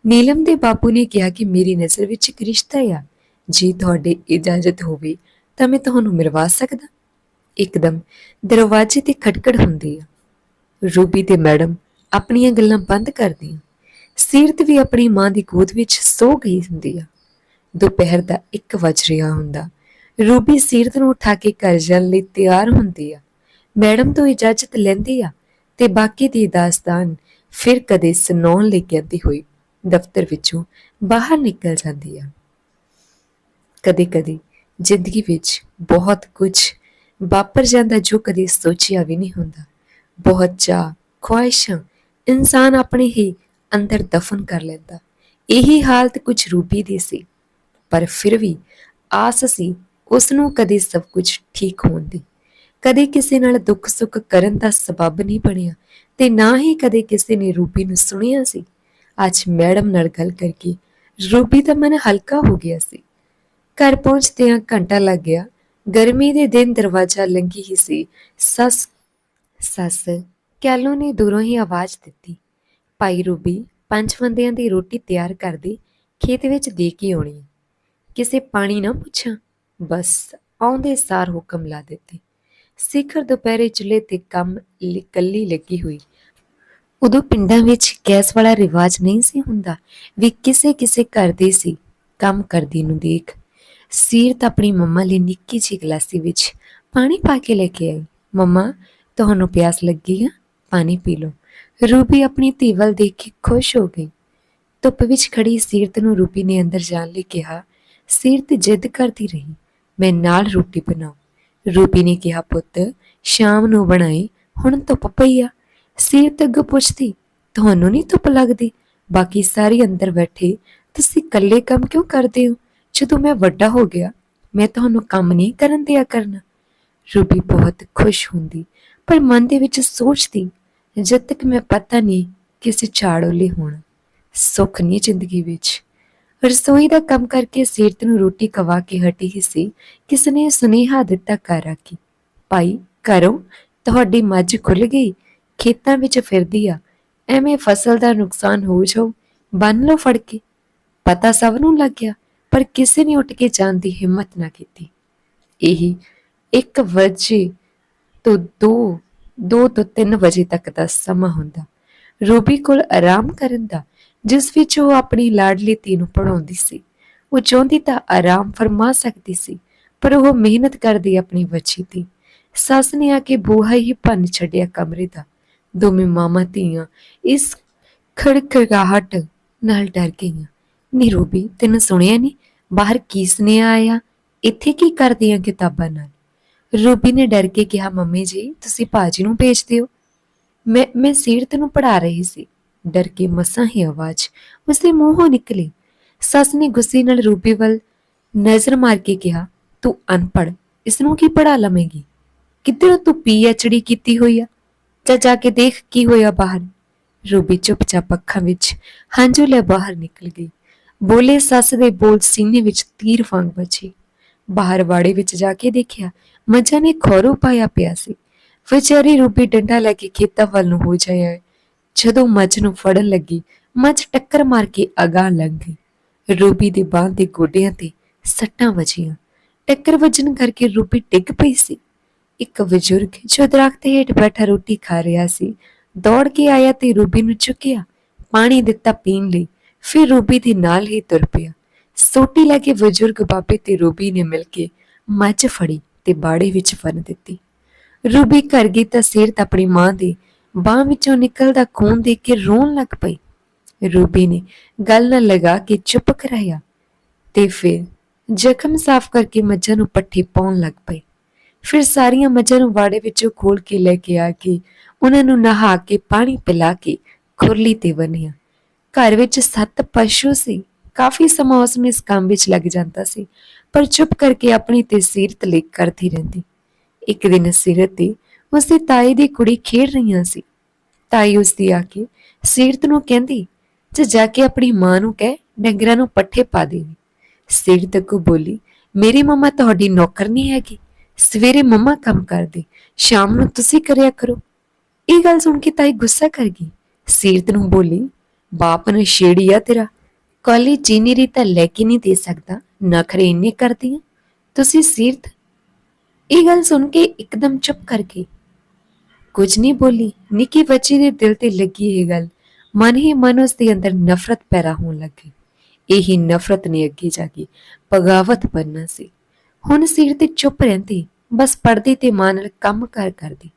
ਨੀਲਮ ਦੇ ਬਾਪੂ ਨੇ ਕਿਹਾ ਕਿ ਮੇਰੀ ਨਜ਼ਰ ਵਿੱਚ ਇੱਕ ਰਿਸ਼ਤਾ ਆ। ਜੇ ਤੁਹਾਡੇ ਇਜਾਜ਼ਤ ਹੋਵੇ ਤਾਂ ਮੈਂ ਤੁਹਾਨੂੰ ਮਿਲਵਾ ਸਕਦਾ। ਇੱਕਦਮ ਦਰਵਾਜ਼ੇ ਤੇ ਖਟਖੜ ਹੁੰਦੀ ਆ। ਰੂਬੀ ਤੇ ਮੈਡਮ ਆਪਣੀਆਂ ਗੱਲਾਂ ਬੰਦ ਕਰਦੀਆਂ। ਸੀਰਤ ਵੀ ਆਪਣੀ ਮਾਂ ਦੀ ਗੋਦ ਵਿੱਚ ਸੋ ਗਈ ਹੁੰਦੀ ਆ। ਦੁਪਹਿਰ ਦਾ 1 ਵਜ ਰਿਹਾ ਹੁੰਦਾ। ਰੂਬੀ ਸੀਰਤ ਨੂੰ ਉਠਾ ਕੇ ਘਰ ਜਾਣ ਲਈ ਤਿਆਰ ਹੁੰਦੀ ਆ। ਮੈਡਮ ਤੋਂ ਇਜਾਜ਼ਤ ਲੈਂਦੀ ਆ ਤੇ ਬਾਕੀ ਦੀ ਦਾਸਤਾਨ ਫਿਰ ਕਦੇ ਸੁਣਾਉਣ ਲਈ ਕਹਿੰਦੀ ਹੋਈ ਦਫ਼ਤਰ ਵਿੱਚੋਂ ਬਾਹਰ ਨਿਕਲ ਜਾਂਦੀ ਆ। ਕਦੇ-ਕਦੇ ਜ਼ਿੰਦਗੀ ਵਿੱਚ ਬਹੁਤ ਕੁਝ ਵਾਪਰ ਜਾਂਦਾ ਜੋ ਕਦੇ ਸੋਚਿਆ ਵੀ ਨਹੀਂ ਹੁੰਦਾ। ਬਹੁਤ ਚਾਹ ਖੁਆਇਸ਼ਾਂ, ਇਨਸਾਨ ਆਪਣੇ ਹੀ ਅੰਦਰ ਦਫਨ ਕਰ ਲੈਂਦਾ। ਇਹੀ ਹਾਲਤ ਕੁਝ ਰੂਬੀ ਦੀ ਸੀ, ਪਰ ਫਿਰ ਵੀ ਆਸ ਸੀ ਉਸ ਨੂੰ ਕਦੇ ਸਭ ਕੁਝ ਠੀਕ ਹੋਣ ਦੀ। ਕਦੇ ਕਿਸੇ ਨਾਲ ਦੁੱਖ ਸੁੱਖ ਕਰਨ ਦਾ ਸਬਬ ਨਹੀਂ ਬਣਿਆ ਤੇ ਨਾ ਹੀ ਕਦੇ ਕਿਸੇ ਨੇ ਰੂਬੀ ਨੂੰ ਸੁਣਿਆ ਸੀ। ਅੱਜ ਮੈਡਮ ਨਾਲ ਗੱਲ ਕਰਕੇ ਰੂਬੀ ਦਾ ਮਨ ਹਲਕਾ ਹੋ ਗਿਆ ਸੀ। ਘਰ ਪਹੁੰਚਦਿਆਂ ਘੰਟਾ ਲੱਗ ਗਿਆ। ਗਰਮੀ ਦੇ ਦਿਨ ਦਰਵਾਜ਼ਾ ਲੰਘੀ ਹੀ ਸੀ। ਸੱਸ ਸੱਸ, ਕੈਲੋ ਨੇ ਦੂਰੋਂ ਹੀ ਆਵਾਜ਼ ਦਿੱਤੀ। ਭਾਈ ਰੂਬੀ ਪੰਜ ਬੰਦਿਆਂ ਦੀ ਰੋਟੀ ਤਿਆਰ ਕਰਦੀ ਖੇਤ ਵਿੱਚ ਦੇ ਕੇ ਆਉਣੀ। ਕਿਸੇ ਪਾਣੀ ਨਾ ਪੁੱਛਾਂ, ਬਸ ਆਉਂਦੇ ਸਾਰ ਹੁਕਮ ਲਾ ਦਿੱਤੇ। ਸਿਖਰ ਦੁਪਹਿਰੇ ਚੁੱਲ੍ਹੇ ਤੇ ਕੰਮ ਲ- ਲੱਗੀ ਹੋਈ। ਉਦੋਂ ਪਿੰਡਾਂ ਵਿੱਚ ਗੈਸ ਵਾਲਾ ਰਿਵਾਜ ਨਹੀਂ ਸੀ ਹੁੰਦਾ ਵੀ ਕਿਸੇ ਕਿਸੇ ਕਰਦੇ ਸੀ, ਕੰਮ ਕਰਦੀ ਨੂੰ ਦੇਖ। ਸੀਰਤ ਆਪਣੀ ਮੰਮਾ ਲਈ ਨਿੱਕੀ ਜਿਹੀ ਗਲਾਸੀ ਵਿੱਚ ਪਾਣੀ ਪਾ ਕੇ ਲੈ ਕੇ ਆਈ। ਮੰਮਾ, ਤੁਹਾਨੂੰ ਪਿਆਸ ਲੱਗੀ ਆ? ਪਾਣੀ ਪੀ ਲਓ। ਰੂਬੀ ਆਪਣੀ ਧੀ ਵੱਲ ਦੇਖ ਕੇ ਖੁਸ਼ ਹੋ ਗਈ। ਧੁੱਪ ਵਿੱਚ ਖੜੀ ਸੀਰਤ ਨੂੰ ਰੂਬੀ ਨੇ ਅੰਦਰ ਜਾਣ ਲਈ ਕਿਹਾ, ਸੀਰਤ, ਜਿੱਦ ਕਰਦੀ ਰਹੀ, ਮੈਂ ਨਾਲ ਰੋਟੀ ਬਣਾਉ। ਰੂਬੀ ਨੇ ਕਿਹਾ, ਪੁੱਤ, ਸ਼ਾਮ ਨੂੰ ਬਣਾਈ, ਹੁਣ ਧੁੱਪ ਪਈ ਆ। ਸੀਰਤ ਅੱਗੋਂ ਪੁੱਛਦੀ, ਤੁਹਾਨੂੰ ਨਹੀਂ ਧੁੱਪ ਲੱਗਦੀ? ਬਾਕੀ ਸਾਰੇ ਅੰਦਰ ਬੈਠੇ, ਤੁਸੀਂ ਇਕੱਲੇ ਕੰਮ ਕਿਉਂ ਕਰਦੇ ਹੋ? ਜਦੋਂ ਮੈਂ ਵੱਡਾ ਹੋ ਗਿਆ, ਮੈਂ ਤੁਹਾਨੂੰ ਕੰਮ ਨਹੀਂ ਕਰਨ ਦਿਆ ਕਰਨਾ। ਰੂਬੀ ਬਹੁਤ ਖੁਸ਼ ਹੁੰਦੀ, ਪਰ ਮਨ ਦੇ ਵਿੱਚ ਸੋਚਦੀ ਜਦ ਤੱਕ ਮੈਂ ਪਤਾ ਨਹੀਂ ਕਿਸੇ ਝਾੜੋਲੇ ਹੋਣਾ, ਸੁੱਖ ਨਹੀਂ ਜ਼ਿੰਦਗੀ ਵਿੱਚ। ਰਸੋਈ ਦਾ ਕੰਮ ਕਰਕੇ ਸੀਰਤ ਨੂੰ ਰੋਟੀ ਖਵਾ ਕੇ ਹਟੀ ਹੀ ਸੀ ਕਿਸ ਨੇ ਸੁਨੇਹਾ ਦਿੱਤਾ ਘਰ ਆ ਭਾਈ ਕਰੋ ਤੁਹਾਡੀ ਮੱਝ ਖੁੱਲ ਗਈ, ਖੇਤਾਂ ਵਿੱਚ ਫਿਰਦੀ ਆ, ਐਵੇਂ ਫਸਲ ਦਾ ਨੁਕਸਾਨ ਹੋ ਜਾਊ, ਬੰਨ ਲਓ ਫੜ ਕੇ। ਪਤਾ ਸਭ ਨੂੰ ਲੱਗ ਗਿਆ, ਪਰ ਕਿਸੇ ਨੇ ਉੱਠ ਕੇ ਜਾਣ ਦੀ ਹਿੰਮਤ ਨਾ ਕੀਤੀ। ਇਹੀ 1 ਵਜੇ ਤੋਂ 2 2 ਤੋਂ 3 ਵਜੇ ਤੱਕ ਦਾ ਸਮਾਂ ਹੁੰਦਾ। ਰੂਬੀ ਕੋਲ ਆਰਾਮ ਕਰਨ ਦਾ, ਜਿਸ ਵਿੱਚ ਉਹ ਆਪਣੀ ਲਾਡਲੀ ਧੀ ਨੂੰ ਪੜਾਉਂਦੀ ਸੀ। ਉਹ ਚਾਹੁੰਦੀ ਤਾਂ ਆਰਾਮ ਫਰਮਾ ਸਕਦੀ ਸੀ, ਪਰ ਉਹ ਮਿਹਨਤ ਕਰਦੀ ਆਪਣੀ ਬੱਚੀ ਦੀ। ਸੱਸ ਨੇ ਆ ਕੇ ਬੂਹਾ ਹੀ ਭੰਨ ਛੱਡਿਆ ਕਮਰੇ ਦਾ। ਦੋਵੇਂ ਮਾਮਾ ਧੀਆਂ ਇਸ ਖੜਖੜਾਹਟ ਨਾਲ ਡਰ ਗਈਆਂ। ਨੀ ਰੂਬੀ, ਤੈਨੂੰ ਸੁਣਿਆ ਨਹੀਂ ਬਾਹਰ ਕੀ ਸੁਨੇਹਾ ਆਇਆ? ਇੱਥੇ ਕੀ ਕਰਦੀਆਂ ਕਿਤਾਬਾਂ ਨਾਲ? ਰੂਬੀ ਨੇ ਡਰ ਕੇ ਕਿਹਾ, ਮੰਮੀ ਜੀ, ਤੁਸੀਂ ਭਾਜੀ ਨੂੰ ਭੇਜ ਦਿਓ। ਮੈਂ ਮੈਂ ਸੀਰਤ ਨੂੰ ਪੜਾ ਰਹੀ ਸੀ। ਡਰ ਕੇ ਮਸਾਂ ਹੀ ਆਵਾਜ਼, ਉਸਦੇ ਮੂੰਹੋਂ ਨਿਕਲੀ। ਸੱਸ ਨੇ ਗੁੱਸੇ ਨਾਲ ਰੂਬੀ ਵੱਲ ਨਜ਼ਰ ਮਾਰ ਕੇ ਕਿਹਾ, ਤੂੰ ਅਨਪੜ ਇਸ ਨੂੰ ਕੀ ਪੜਾ ਲਵੇਂਗੀ? ਕਿੱਧਰ ਤੂੰ ਪੀ ਐੱਚ ਡੀ ਕੀਤੀ ਹੋਈ ਆ? ਜਾ ਜਾ ਕੇ ਦੇਖ ਕੀ ਹੋਇਆ ਬਾਹਰ। ਰੂਬੀ ਚੁੱਪਚਾਪ ਅੱਖਾਂ ਵਿੱਚ ਹੰਝੂ ਲੈ ਬਾਹਰ ਨਿਕਲ ਗਈ। ਬੋਲੇ ਸੱਸ ਦੇ ਬੋਲ ਸੀਨੇ ਵਿੱਚ ਤੀਰ ਵਾਂਗ ਵੱਜੇ। ਬਾਹਰ ਵਾੜੇ ਵਿੱਚ ਜਾ ਕੇ ਦੇਖਿਆ, ਮੱਝਾਂ ਨੇ ਖੋਰੂ ਪਾਇਆ ਪਿਆ ਸੀ। ਵਿਚਾਰੀ ਰੂਬੀ ਡੰਡਾ ਲੈ ਕੇ ਖੇਤਾਂ ਵੱਲ ਨੂੰ ਹੋ ਜਾਇਆ। ਜਦੋਂ ਮੱਝ ਨੂੰ ਫੜਨ ਲੱਗੀ, ਮੱਝ ਟੱਕਰ ਮਾਰ ਕੇ ਅਗਾਂਹ ਲੰਘ ਗਈ। ਰੂਬੀ ਦੇ ਬਾਹ ਦੇ ਗੋਡਿਆਂ ਤੇ ਸੱਟਾਂ ਵੱਜੀਆਂ। ਟੱਕਰ ਵੱਜਣ ਕਰਕੇ ਰੂਬੀ ਡਿੱਗ ਪਈ ਸੀ। ਇੱਕ ਬਜ਼ੁਰਗ ਜੋ ਦਰਖਤ ਹੇਠ ਬੈਠਾ ਰੋਟੀ ਖਾ ਰਿਹਾ ਸੀ, ਦੌੜ ਕੇ ਆਇਆ ਤੇ ਰੂਬੀ ਨੂੰ ਚੁੱਕਿਆ। ਪਾਣੀ ਦਿੱਤਾ ਪੀਣ ਲਈ, ਫਿਰ ਰੂਬੀ ਦੇ ਨਾਲ ਹੀ ਤੁਰ ਪਿਆ। ਸੋਟੀ ਲੈ ਕੇ ਬਜ਼ੁਰਗ ਬਾਬੇ ਤੇ ਰੂਬੀ ਨੇ ਮਿਲ ਕੇ ਮੱਝ ਫੜੀ ਤੇ ਬਾੜੇ ਵਿੱਚ ਫਨ ਦਿੱਤੀ। ਰੂਬੀ ਘਰ ਗਈ ਤਾਂ ਸੀਰਤ ਆਪਣੀ ਮਾਂ ਦੀ ਬਾਹ ਵਿੱਚੋਂ ਨਿਕਲਦਾ ਖੂਨ ਦੇਖ ਕੇ ਰੋਣ ਲੱਗ ਪਈ। ਰੂਬੀ ਨੇ ਗੱਲ ਨਾਲ ਲਗਾ ਕੇ ਚੁੱਪ ਕਰਾਇਆ ਤੇ ਫਿਰ ਜ਼ਖਮ ਸਾਫ਼ ਕਰਕੇ ਮੱਝਾਂ ਨੂੰ ਪੱਠੇ ਪਾਉਣ ਲੱਗ ਪਈ ਫਿਰ ਸਾਰੀਆਂ ਮੱਝਾਂ ਨੂੰ ਵਾੜੇ ਵਿੱਚੋਂ ਖੋਲ ਕੇ ਲੈ ਕੇ ਆ ਕੇ ਉਹਨਾਂ ਨੂੰ ਨਹਾ ਕੇ ਪਾਣੀ ਪਿਲਾ ਕੇ ਖੁਰਲੀ ਤੇ ਬੰਨਿਆ ਘਰ ਵਿੱਚ ਸੱਤ ਪਸ਼ੂ ਸੀ। ਕਾਫੀ ਸਮਾਂ ਉਸ ਇਸ ਕੰਮ ਵਿੱਚ ਲੱਗ ਜਾਂਦਾ ਸੀ, ਪਰ ਚੁੱਪ ਕਰਕੇ ਆਪਣੀ ਤੇ ਸੀਰਤ ਲਈ ਕਰਦੀ ਰਹਿੰਦੀ। ਇੱਕ ਦਿਨ ਸੀਰਤ ਤੇ ਉਸਦੀ ਤਾਈ ਦੀ ਕੁੜੀ ਖੇਡ ਰਹੀਆਂ ਸੀ। ਤਾਈ ਉਸਦੀ ਆ ਕੇ ਸੀਰਤ ਨੂੰ ਕਹਿੰਦੀ, ਜੇ ਜਾ ਕੇ ਆਪਣੀ ਮਾਂ ਨੂੰ ਕਹਿ, ਡੰਗਰਾਂ ਨੂੰ ਪੱਠੇ ਪਾ ਦੇਵੀ। ਸੀਰਤ ਕੋ ਬੋਲੀ, ਮੇਰੀ ਮੰਮਾ ਤੁਹਾਡੀ ਨੌਕਰ ਨਹੀਂ ਹੈਗੀ। ਸਵੇਰੇ ਮੰਮਾ ਕੰਮ ਕਰਦੇ, ਸ਼ਾਮ ਨੂੰ ਤੁਸੀਂ ਕਰਿਆ ਕਰੋ। ਇਹ ਗੱਲ ਸੁਣ ਕੇ ਤਾਈ ਗੁੱਸਾ ਕਰ ਗਈ। ਸੀਰਤ ਨੂੰ ਬੋਲੀ, ਬਾਪ ਨੇ ਛੇੜੀ ਆ ਤੇਰਾ। ਕਾਲੀ ਜੀਨੀ ਰੀ ਤਾਂ ਲੈ ਕੇ ਨਹੀਂ ਦੇ ਸਕਦਾ, ਨਖਰੇ ਇੰਨੇ ਕਰਦੀ ਆ ਤੁਸੀਂ ਸੀਰਤ, ਇਹ ਗੱਲ ਸੁਣ ਕੇ ਇੱਕਦਮ ਚੁੱਪ ਕਰ ਗਈ। ਕੁਝ ਨਹੀਂ ਬੋਲੀ, ਨਿੱਕੀ ਬੱਚੀ ਦੇ ਦਿਲ ਤੇ ਲੱਗੀ ਇਹ ਗੱਲ। ਮਨ ਹੀ ਮਨ ਉਸ ਦੇ ਅੰਦਰ ਨਫ਼ਰਤ ਪੈਦਾ ਹੋਣ ਲੱਗੀ। ਇਹੀ ਨਫ਼ਰਤ ਨੇ ਅੱਗੇ ਜਾ ਕੇ ਬਗਾਵਤ ਬਣਨਾ ਸੀ। ਹੁਣ ਸਿਰ ਤੇ ਚੁੱਪ ਰਹਿੰਦੀ, ਬਸ ਪੜਦੀ ਤੇ ਮਾਂ ਨਾਲ ਕੰਮ ਕਰ ਕਰਦੀ।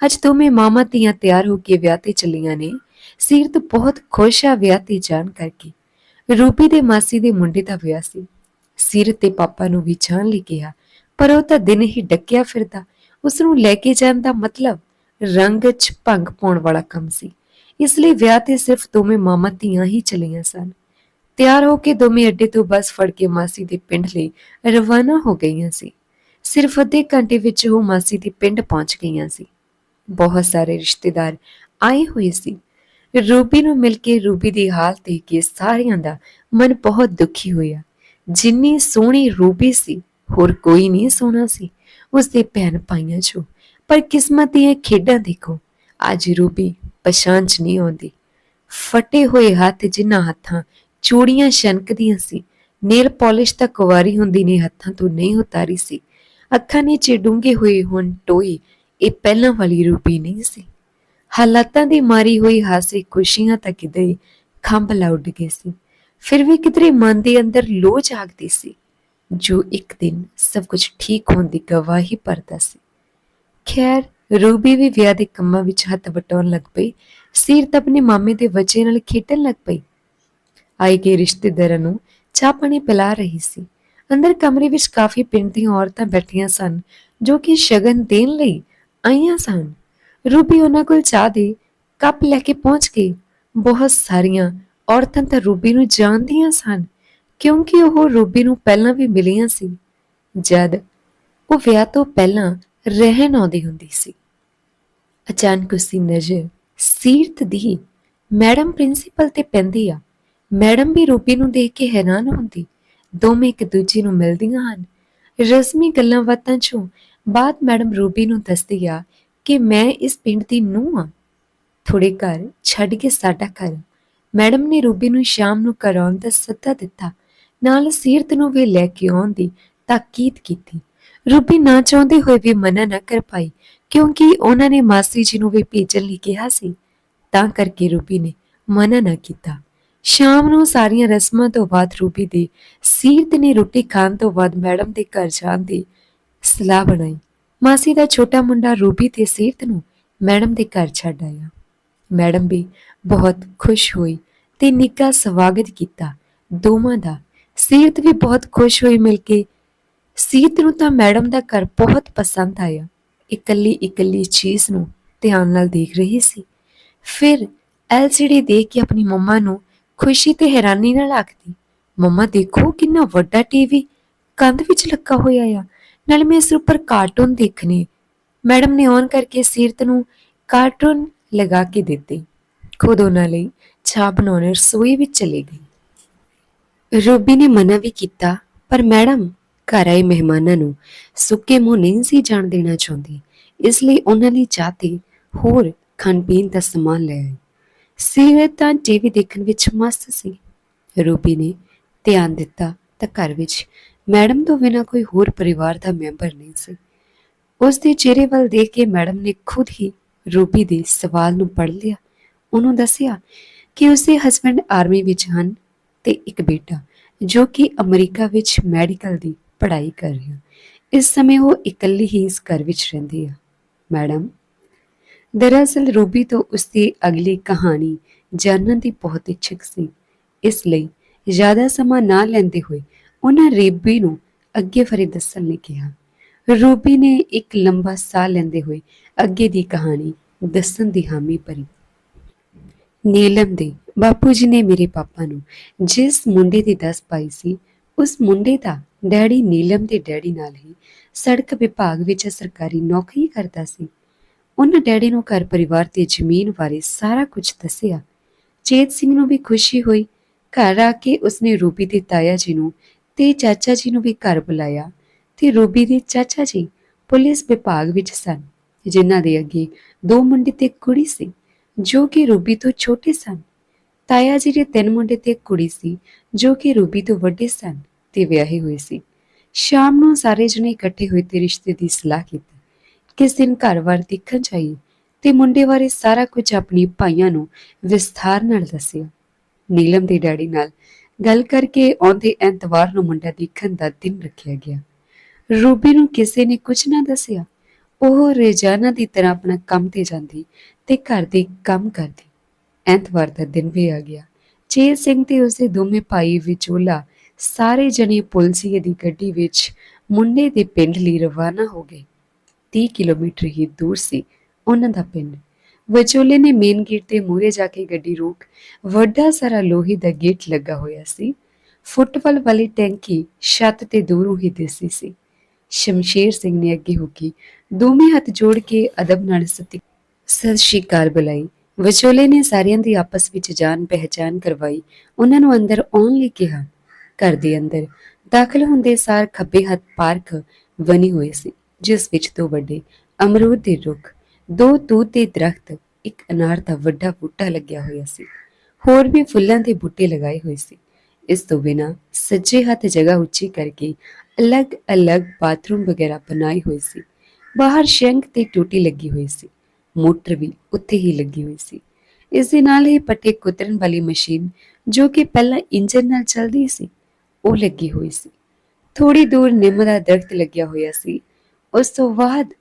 ਅੱਜ ਦੋਵੇਂ ਮਾਮਾ ਧੀਆਂ ਤਿਆਰ ਹੋ ਕੇ ਵਿਆਹ ਤੇ ਚੱਲੀਆਂ ਨੇ। ਸਿਰਤ ਬਹੁਤ ਖੁਸ਼ ਆ ਵਿਆਹ ਤੇ ਜਾਣ ਕਰਕੇ। ਰੂਪੀ ਦੇ ਮਾਸੀ ਦੇ ਮੁੰਡੇ ਦਾ ਵਿਆਹ ਸੀ। ਸਿਰ ਤੇ ਪਾਪਾ ਨੂੰ ਵੀ ਜਾਣ ਲਈ ਕਿਹਾ, ਪਰ ਉਹ ਤਾਂ ਦਿਨ ਹੀ ਡੱਕਿਆ ਫਿਰਦਾ। ਉਸ ਨੂੰ ਲੈ ਕੇ ਜਾਣ ਦਾ ਮਤਲਬ ਰੰਗ 'ਚ ਭੰਗ ਪਾਉਣ ਵਾਲਾ ਕੰਮ ਸੀ। ਇਸ ਲਈ ਵਿਆਹ ਤੇ ਸਿਰਫ ਦੋਵੇਂ ਮਾਮਾ ਧੀਆਂ ਹੀ ਚਲੀਆਂ ਸਨ। ਤਿਆਰ ਹੋ ਕੇ ਦੋਵੇਂ ਅੱਡੇ ਤੋਂ ਬੱਸ ਫੜ ਕੇ ਮਾਸੀ ਦੇ ਪਿੰਡ ਲਈ ਰਵਾਨਾ ਹੋ ਗਈਆਂ ਸੀ। ਸਿਰਫ ਅੱਧੇ ਘੰਟੇ ਵਿੱਚ ਉਹ ਮਾਸੀ ਦੇ ਪਿੰਡ ਪਹੁੰਚ ਗਈਆਂ ਸੀ। ਬਹੁਤ ਸਾਰੇ ਰਿਸ਼ਤੇਦਾਰ ਆਏ ਹੋਏ ਸੀ। ਰੂਬੀ ਨੂੰ ਮਿਲ ਕੇ ਰੂਬੀ ਦੀ ਹਾਲਤ ਦੇਖ ਕੇ ਸਾਰਿਆਂ ਦਾ ਮਨ ਬਹੁਤ ਦੁਖੀ ਹੋਇਆ। ਜਿੰਨੀ ਸੋਹਣੀ ਰੂਬੀ ਸੀ, ਹੋਰ ਕੋਈ ਨਹੀਂ ਸੋਹਣਾ ਸੀ। ਉਸ ਦੇ ਭੈਣ ਭਾਈਆਂ ਚੋਂ, ਪਰ ਕਿਸਮਤ ਦੀਆਂ ਖੇਡਾਂ ਦੇਖੋ, ਅੱਜ ਰੂਬੀ ਪਛਾਣ ਚ ਨਹੀਂ ਆਉਂਦੀ। ਫਟੇ ਹੋਏ ਹੱਥ ਜਿਨ੍ਹਾਂ ਹੱਥਾਂ ਚੂੜੀਆਂ ਛਨਕਦੀਆਂ ਸੀ, ਨੇਲ ਪਾਲਿਸ਼ ਤਾਂ ਕੁਵਾਰੀ ਹੁੰਦੀ ਨੇ ਹੱਥਾਂ ਤੋਂ ਨਹੀਂ ਉਤਾਰੀ ਸੀ। ਅੱਖਾਂ ਨੀਚੇ ਡੂੰਘੇ ਹੋਏ ਹੁਣ ਟੋਈ ਇਹ ਪਹਿਲਾਂ ਵਾਲੀ ਰੂਬੀ ਨਹੀਂ ਸੀ। ਹਾਲਾਤਾਂ ਦੀ ਮਾਰੀ ਹੋਈ ਹਾਸੇ ਖੁਸ਼ੀਆਂ ਤਾਂ ਕਿਤੇ ਖੰਭਲਾ ਉੱਡ ਗਏ ਸੀ। ਫਿਰ ਵੀ ਕਿਧਰੇ ਮਨ ਦੇ ਅੰਦਰ ਲੋਹ ਜਾਗਦੀ ਸੀ, ਜੋ ਇੱਕ ਦਿਨ ਸਭ ਕੁਝ ਠੀਕ ਹੋਣ ਦੀ ਗਵਾਹੀ ਭਰਦਾ ਸੀ। ਖੈਰ, ਰੂਬੀ ਵੀ ਵਿਆਹ ਦੇ ਕੰਮਾਂ ਵਿੱਚ ਹੱਥ ਵਟਾਉਣ ਲੱਗ ਪਈ ਸੀਰਤ ਆਪਣੇ ਮਾਮੇ ਦੇ ਬੱਚੇ ਨਾਲ ਖੇਡਣ ਲੱਗ ਪਈ। ਆਏ ਗਏ ਰਿਸ਼ਤੇਦਾਰਾਂ ਨੂੰ ਚਾਹ ਪਾਣੀ ਪਿਲਾ ਰਹੀ ਸੀ। ਅੰਦਰ ਕਮਰੇ ਵਿੱਚ ਕਾਫੀ ਪਿੰਡ ਦੀਆਂ ਔਰਤਾਂ ਬੈਠੀਆਂ ਸਨ, ਜੋ ਕਿ ਸ਼ਗਨ ਦੇਣ ਲਈ ਆਈਆਂ ਸਨ। ਰੂਬੀ ਉਹਨਾਂ ਕੋਲ ਚਾਹ ਦੇ, ਕੱਪ ਲੈ ਕੇ ਪਹੁੰਚ ਗਈ। ਬਹੁਤ ਸਾਰੀਆਂ ਔਰਤਾਂ ਤਾਂ ਰੂਬੀ ਨੂੰ ਜਾਣਦੀਆਂ ਸਨ, ਕਿਉਂਕਿ ਉਹ ਰੂਬੀ ਨੂੰ ਪਹਿਲਾਂ ਵੀ ਮਿਲੀਆਂ ਸੀ। ਜਦ ਉਹ ਵਿਆਹ ਤੋਂ ਪਹਿਲਾਂ ਰਹਿਣ ਆਉਂਦੀ ਹੁੰਦੀ ਸੀ। ਅਚਾਨਕ ਉਸਦੀ ਨਜ਼ਰ ਸੀਰਤ ਦੀ ਮੈਡਮ ਪ੍ਰਿੰਸੀਪਲ ਤੇ ਪੈਂਦੀ ਆ। ਮੈਡਮ ਵੀ ਰੂਬੀ ਨੂੰ ਦੇਖ ਕੇ ਹੈਰਾਨ ਹੁੰਦੀ। ਦੋਵੇਂ ਇੱਕ ਦੂਜੇ ਨੂੰ ਮਿਲਦੀਆਂ ਹਨ। ਰਸਮੀ ਗੱਲਾਂ ਬਾਤਾਂ ਚੋਂ ਬਾਅਦ ਮੈਡਮ ਰੂਬੀ ਨੂੰ ਦੱਸਦੀ ਆ ਕਿ ਮੈਂ ਇਸ ਪਿੰਡ ਦੀ ਨੂੰਹ ਹਾਂ। ਥੋੜੇ ਘਰ ਛੱਡ ਕੇ ਸਾਡਾ ਘਰ। ਮੈਡਮ ਨੇ ਰੂਬੀ ਨੂੰ ਸ਼ਾਮ ਨੂੰ ਘਰ ਆਉਣ ਦਾ ਸੱਦਾ ਦਿੱਤਾ। ਨਾਲ ਸੀਰਤ ਨੂੰ ਵੀ ਲੈ ਕੇ ਆਉਣ ਦੀ ਤਾਕੀਦ ਕੀਤੀ। ਰੂਬੀ ਨਾ ਚਾਹੁੰਦੇ ਹੋਏ ਵੀ ਮਨਾ ਨਾ ਕਰ ਪਾਈ, ਕਿਉਂਕਿ ਉਹਨਾਂ ਨੇ ਮਾਸੀ ਜੀ ਨੂੰ ਵੀ ਭੇਜਣ ਲਈ ਕਿਹਾ ਸੀ। ਤਾਂ ਕਰਕੇ ਰੂਬੀ ਨੇ ਮਨਾ ਨਾ ਕੀਤਾ। ਸ਼ਾਮ ਨੂੰ ਸਾਰੀਆਂ ਰਸਮਾਂ ਤੋਂ ਬਾਅਦ ਰੂਬੀ ਦੇ ਸੀਰਤ ਨੇ ਰੋਟੀ ਖਾਣ ਤੋਂ ਬਾਅਦ ਮੈਡਮ ਦੇ ਘਰ ਜਾਣ ਦੀ ਸਲਾਹ ਬਣਾਈ। ਮਾਸੀ ਦਾ ਛੋਟਾ ਮੁੰਡਾ ਰੂਬੀ ਤੇ ਸੀਰਤ ਨੂੰ ਮੈਡਮ ਦੇ ਘਰ ਛੱਡ ਆਇਆ। ਮੈਡਮ ਵੀ ਬਹੁਤ ਖੁਸ਼ ਹੋਈ ਤੇ ਨਿੱਘਾ ਸਵਾਗਤ ਕੀਤਾ ਦੋਵਾਂ ਦਾ। ਸੀਰਤ ਵੀ ਬਹੁਤ ਖੁਸ਼ ਹੋਈ ਮਿਲ ਕੇ। ਸੀਰਤ ਨੂੰ ਤਾਂ ਮੈਡਮ ਦਾ ਘਰ ਬਹੁਤ ਪਸੰਦ ਆਇਆ। ਇਕੱਲੀ ਇਕੱਲੀ ਚੀਜ਼ ਨੂੰ ਧਿਆਨ ਨਾਲ ਦੇਖ ਰਹੀ ਸੀ। ਫਿਰ ਐਲਸੀਡੀ ਦੇਖ ਕੇ ਆਪਣੀ ਮੰਮਾ ਨੂੰ ਖੁਸ਼ੀ ਤੇ ਹੈਰਾਨੀ ਨਾਲ ਆਖਦੀ, ਮੰਮਾ ਦੇਖੋ ਕਿੰਨਾ ਵੱਡਾ ਟੀਵੀ, ਕੰਧ ਵਿੱਚ ਲੱਗਾ ਹੋਇਆ ਆ। ਨਾਲੇ ਮੈਂ ਇਸ ਉੱਪਰ ਕਾਰਟੂਨ ਦੇਖਣੇ। ਮੈਡਮ ਨੇ ਔਨ ਕਰਕੇ ਸੀਰਤ ਨੂੰ ਕਾਰਟੂਨ ਲਗਾ ਕੇ ਦਿੱਤੇ। ਖੁਦ ਉਹਨਾਂ ਲਈ ਚਾਹ ਬਣਾਉਣ ਰਸੋਈ ਵਿੱਚ ਚਲੇ ਗਈ। ਰੂਬੀ ਨੇ ਮਨਾ ਵੀ ਕੀਤਾ, ਪਰ ਮੈਡਮ ਘਰ ਆਏ ਮਹਿਮਾਨਾਂ ਨੂੰ ਸੁੱਕੇ ਮੂੰਹ ਨਹੀਂ ਸੀ ਜਾਣ ਦੇਣਾ ਚਾਹੁੰਦੀ। ਇਸ ਲਈ ਉਹਨਾਂ ਲਈ ਚਾਹ ਤੇ ਹੋਰ ਖਾਣ ਪੀਣ ਦਾ ਸਮਾਨ ਲੈ ਆਈ। ਸੀਰਤ ਤਾਂ ਟੀਵੀ ਦੇਖਣ ਵਿੱਚ ਮਸਤ ਸੀ। ਰੂਬੀ ਨੇ ਧਿਆਨ ਦਿੱਤਾ ਤਾਂ ਘਰ ਵਿੱਚ ਮੈਡਮ ਤੋਂ ਬਿਨਾਂ ਕੋਈ ਹੋਰ ਪਰਿਵਾਰ ਦਾ ਮੈਂਬਰ ਨਹੀਂ ਸੀ। ਉਸ ਦੇ ਚਿਹਰੇ ਵੱਲ ਦੇਖ ਕੇ ਮੈਡਮ ਨੇ ਖੁਦ ਹੀ ਰੂਬੀ ਦੇ ਸਵਾਲ ਨੂੰ ਪੜ੍ਹ ਲਿਆ। ਉਹਨੂੰ ਦੱਸਿਆ ਕਿ ਉਸਦੇ ਹਸਬੰਡ ਆਰਮੀ ਵਿੱਚ ਹਨ ਤੇ ਇੱਕ ਬੇਟਾ, ਜੋ ਕਿ ਅਮਰੀਕਾ ਵਿੱਚ ਮੈਡੀਕਲ ਦੀ ਪੜ੍ਹਾਈ ਕਰ ਰਿਹਾ। ਇਸ ਸਮੇਂ ਉਹ ਇਕੱਲੀ ਹੀ ਇਸ ਘਰ ਵਿੱਚ ਰਹਿੰਦੀ ਆ। ਮੈਡਮ, ਦਰਅਸਲ ਰੂਬੀ ਤੋਂ ਉਸਦੀ ਅਗਲੀ ਕਹਾਣੀ ਜਾਣਨ ਦੀ ਬਹੁਤ ਇੱਛਕ ਸੀ। ਇਸ ਲਈ ਜ਼ਿਆਦਾ ਸਮਾਂ ਨਾ ਲੈਂਦੇ ਹੋਏ ਉਹਨਾਂ ਰੇਬੀ ਨੂੰ ਅੱਗੇ ਫਰੇ ਦੱਸਣ ਲਈ ਕਿਹਾ। ਰੂਬੀ ਨੇ ਇੱਕ ਲੰਬਾ ਸਾਹ ਲੈਂਦੇ ਹੋਏ ਅੱਗੇ ਦੀ ਕਹਾਣੀ ਦੱਸਣ ਦੀ ਹਾਮੀ ਭਰੀ। ਨੀਲਮ ਦੇ ਬਾਪੂ ਜੀ ਨੇ ਮੇਰੇ ਪਾਪਾ ਨੂੰ ਜਿਸ ਮੁੰਡੇ ਦੀ ਦੱਸ ਪਾਈ ਸੀ, ਉਸ ਮੁੰਡੇ ਦਾ ਡੈਡੀ ਨੀਲਮ ਦੇ ਡੈਡੀ ਨਾਲ ਹੀ ਸੜਕ ਵਿਭਾਗ ਵਿੱਚ ਸਰਕਾਰੀ ਨੌਕਰੀ ਕਰਦਾ ਸੀ। ਉਹਨਾਂ ਡੈਡੀ ਨੂੰ ਘਰ ਪਰਿਵਾਰ ਤੇ ਜ਼ਮੀਨ ਬਾਰੇ ਸਾਰਾ ਕੁਝ ਦੱਸਿਆ। ਚੇਤ ਸਿੰਘ ਨੂੰ ਵੀ ਖੁਸ਼ੀ ਹੋਈ। ਘਰ ਆ ਕੇ ਉਸਨੇ ਰੂਬੀ ਦੇ ਤਾਇਆ ਜੀ ਨੂੰ ਤੇ ਚਾਚਾ ਜੀ ਨੂੰ ਵੀ ਘਰ ਬੁਲਾਇਆ ਤੇ ਰੂਬੀ ਦੇ ਚਾਚਾ ਜੀ ਪੁਲਿਸ ਵਿਭਾਗ ਵਿੱਚ ਸਨ, ਜਿਨ੍ਹਾਂ ਦੇ ਅੱਗੇ ਦੋ ਮੁੰਡੇ ਤੇ ਕੁੜੀ ਸੀ, ਜੋ ਕਿ ਰੂਬੀ ਤੋਂ ਛੋਟੇ ਸਨ। ਤਾਇਆ ਜੀ ਦੇ ਤਿੰਨ ਮੁੰਡੇ ਤੇ ਕੁੜੀ ਸੀ, ਜੋ ਕਿ ਰੂਬੀ ਤੋਂ ਵੱਡੇ ਸਨ ਤੇ ਵਿਆਹੇ ਹੋਏ ਸੀ। ਸ਼ਾਮ ਨੂੰ ਸਾਰੇ ਜਣੇ ਇਕੱਠੇ ਹੋਏ ਤੇ ਰਿਸ਼ਤੇ ਦੀ ਸਲਾਹ ਕੀਤੀ। ਕਿਸ ਦਿਨ ਘਰ ਵਾਰ ਦੇਖਣ ਚਾਹੀਏ ਤੇ ਮੁੰਡੇ ਬਾਰੇ ਸਾਰਾ ਕੁਝ ਆਪਣੇ ਭਾਈਆਂ ਨੂੰ ਵਿਸਥਾਰ ਨਾਲ ਦੱਸਿਆ। ਨੀਲਮ ਦੇ ਡੈਡੀ ਨਾਲ ਗੱਲ ਕਰਕੇ ਆਉਂਦੇ ਐਤਵਾਰ ਨੂੰ ਮੁੰਡਾ ਦੇਖਣ ਦਾ ਦਿਨ ਰੱਖਿਆ ਗਿਆ। ਰੂਬੀ ਨੂੰ ਕਿਸੇ ਨੇ ਕੁਝ ਨਾ ਦੱਸਿਆ। ਉਹ ਰੋਜ਼ਾਨਾ ਦੀ ਤਰ੍ਹਾਂ ਆਪਣਾ ਕੰਮ ਤੇ ਜਾਂਦੀ ਤੇ ਘਰ ਦੇ ਕੰਮ ਕਰਦੀ। ਐਤਵਾਰ ਦਾ ਦਿਨ ਵੀ ਆ ਗਿਆ। ਚੇਤ ਸਿੰਘ ਤੇ ਉਸਦੇ ਦੋਵੇਂ ਭਾਈ ਵਿਚੋਲਾ ਸਾਰੇ ਜਣੇ ਪੁਲਸੀਏ ਦੀ ਗੱਡੀ ਵਿੱਚ ਮੁੰਡੇ ਦੇ ਪਿੰਡ ਲਈ ਰਵਾਨਾ ਹੋ ਗਏ। 30 ਕਿਲੋਮੀਟਰ ਹੀ ਦੂਰ ਸੀ ਉਹਨਾਂ ਦਾ ਪਿੰਡ। ਵਿਚੋਲੇ ਨੇ ਮੇਨ ਗੇਟ ਦੇ ਮੂਹਰੇ ਜਾ ਕੇ ਗੱਡੀ ਰੋਕ, ਵੱਡਾ ਸਾਰਾ ਲੋਹੇ ਦਾ ਗੇਟ ਲੱਗਾ ਹੋਇਆ ਸੀ। ਫੁੱਟਬਾਲ ਵਾਲੀ ਟੈਂਕੀ ਛੱਤ ਤੇ ਦੂਰੋਂ ਹੀ ਦਿਸਦੀ ਸੀ। ਸ਼ਮਸ਼ੇਰ ਸਿੰਘ ਨੇ ਅੱਗੇ ਹੋ ਕੇ ਦੋਵੇਂ ਹੱਥ ਜੋੜ ਕੇ ਅਦਬ ਨਾਲ ਸਤਿ ਸਤਿ ਸ਼੍ਰੀ ਅਕਾਲ ਬੁਲਾਈ। ਵਿਚੋਲੇ ਨੇ ਸਾਰਿਆਂ ਦੀ ਆਪਸ ਵਿੱਚ ਜਾਣ ਪਹਿਚਾਨ ਕਰਵਾਈ। ਉਹਨਾਂ ਨੂੰ ਅੰਦਰ ਆਉਣ ਲਈ ਕਿਹਾ। ਘਰ ਦੇ ਅੰਦਰ ਦਾਖਲ ਹੁੰਦੇ ਸਾਰ ਖੱਬੇ ਹੱਥ ਪਾਰਕ ਬਣੀ ਹੋਈ ਸੀ, ਜਿਸ ਵਿੱਚ ਦੋ ਵੱਡੇ ਅਮਰੂਦ ਦੇ ਰੁੱਖ ਦੋ ਤੂਤ ਦੇ ਦਰਖਤ, ਇੱਕ ਅਨਾਰ ਦਾ ਵੱਡਾ ਬੂਟਾ ਲੱਗਿਆ ਹੋਇਆ ਸੀ। ਹੋਰ ਵੀ ਫੁੱਲਾਂ ਦੇ ਬੂਟੇ ਲਗਾਏ ਹੋਏ ਸੀ। ਇਸ ਤੋਂ ਬਿਨਾ ਸੱਜੇ ਹੱਥ ਜਗ੍ਹਾ ਉੱਚੀ ਕਰਕੇ ਅਲੱਗ-ਅਲੱਗ ਬਾਥਰੂਮ ਵਗੈਰਾ ਬਣਾਏ ਹੋਏ ਸੀ। ਬਾਹਰ ਸ਼ੰਕ ਤੇ ਟੂਟੀ ਲੱਗੀ ਹੋਈ ਸੀ। ਮੋਟਰ ਵੀ ਉੱਥੇ ਹੀ ਲੱਗੀ ਹੋਈ ਸੀ। ਇਸ ਦੇ ਨਾਲ ਹੀ ਪੱਟੇ ਕੁਤਰਨ ਵਾਲੀ ਮਸ਼ੀਨ ਜੋ ਕਿ ਪਹਿਲਾਂ ਇੰਜਨ ਨਾਲ ਚੱਲਦੀ ਸੀ, ਉਹ ਲੱਗੀ ਹੋਈ ਸੀ। ਥੋੜੀ ਦੂਰ ਨਿੰਮ ਦਾ ਦਰਖਤ ਲੱਗਿਆ ਹੋਇਆ ਸੀ। ਉਸ ਤੋਂ ਬਾਅਦ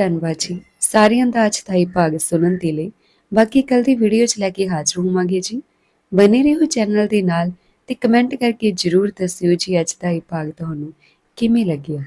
ਧੰਨਵਾਦ ਜੀ। ਸਾਰਿਆਂ ਦਾ ਅੱਜ ਦਾ ਇਹ ਭਾਗ ਸੁਣਨ ਦੇ ਲਈ ਬਾਕੀ ਕੱਲ ਦੀ ਵੀਡੀਓ ਚ ਲੈ ਕੇ ਹਾਜ਼ਰ ਹੋਵਾਂਗੇ ਜੀ। ਬਨੇ ਰਹੋ ਚੈਨਲ ਦੇ ਨਾਲ ਤੇ ਕਮੈਂਟ ਕਰਕੇ ਜਰੂਰ ਦੱਸਿਓ ਜੀ ਅੱਜ ਦਾ ਇਹ ਭਾਗ ਤੁਹਾਨੂੰ ਕਿਵੇਂ ਲੱਗਿਆ।